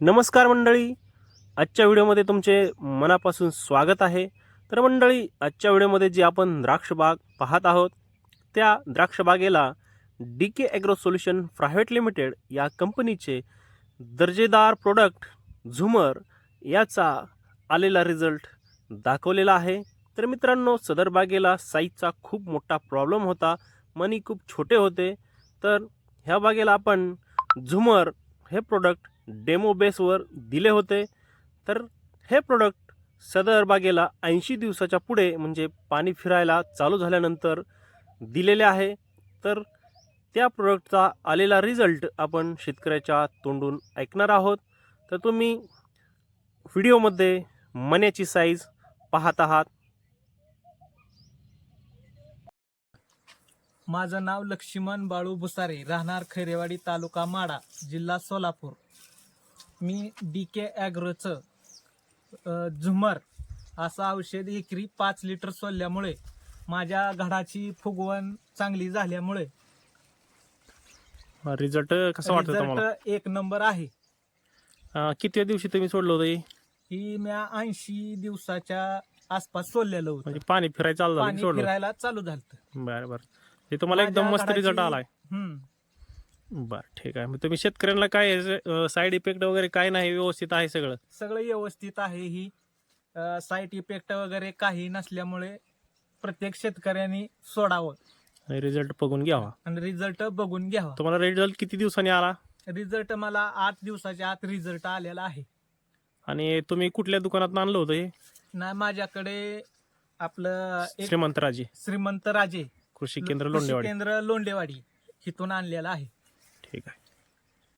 नमस्कार मंडळी. आजच्या व्हिडिओमध्ये तुमचे मनापासून स्वागत आहे. तर मंडळी आजच्या व्हिडिओमध्ये जी आपण द्राक्षबाग पाहत आहोत त्या द्राक्षबागेला D K agro solution private limited या कंपनीचे दर्जेदार प्रोडक्ट झुमर याचा आलेला रिझल्ट दाखवलेला आहे. तर मित्रांनो सदर बागेला साईजचा खूप मोठा प्रॉब्लेम होता मनी खूप छोटे होते. तर ह्या बागेला आपण झुमर हे प्रोडक्ट डेमो बेसवर दिले होते. तर हे प्रोडक्ट सदर बागेला ऐंशी दिवसाच्या पुढे म्हणजे पाणी फिरायला चालू झाल्यानंतर दिलेले आहे. तर त्या प्रोडक्टचा आलेला रिझल्ट आपण शेतकऱ्याच्या तोंडून ऐकणार आहोत. तर तुम्ही व्हिडिओमध्ये मण्याची साईज पाहत आहात. माझं नाव लक्ष्मण बाळू भुसारे राहणार खैरेवाडी तालुका माडा जिल्हा सोलापूर. मी डी के ॲग्रोचं झुमर असं औषध एकरी पाच लिटर सोडल्यामुळे माझ्या घडाची फुगवण चांगली झाल्यामुळे रिझल्ट कसा वाटतं तुम्हाला? एक नंबर आहे. अं, कितव्या दिवशी तुम्ही सोडलं होतं हे? ही म्या ऐंशी दिवसाच्या आसपास सोडलेलं होतं. म्हणजे पाणी फिरायला चालू झालं की पाणी सोडलं फिरायला चालू झालं बरं बरं. ते तुम्हाला एकदम मस्त रिझल्ट आलाय. बरं ठीक आहे. मग तुम्ही शेतकऱ्यांना काय साईड इफेक्ट वगैरे काय नाही व्यवस्थित आहे सगळं? सगळं व्यवस्थित आहे ही. साईड इफेक्ट वगैरे काही नसल्यामुळे प्रत्येक शेतकऱ्यांनी सोडावं. आणि रिझल्ट बघून घ्यावा. आणि रिझल्ट बघून घ्यावा. तुम्हाला रिझल्ट किती दिवसांनी आला? रिझल्ट मला आठ दिवसाच्या आत रिझल्ट आलेला आहे. आणि तुम्ही कुठल्या दुकानात आणलं होतं हे? ना माझ्याकडे आपलं एक श्रीमंतराजी श्रीमंत राजे. कृषी केंद्र कृषी लोंढेवाडी केंद्र लोंढेवाडी इथून आणलेला आहे. ठीक आहे.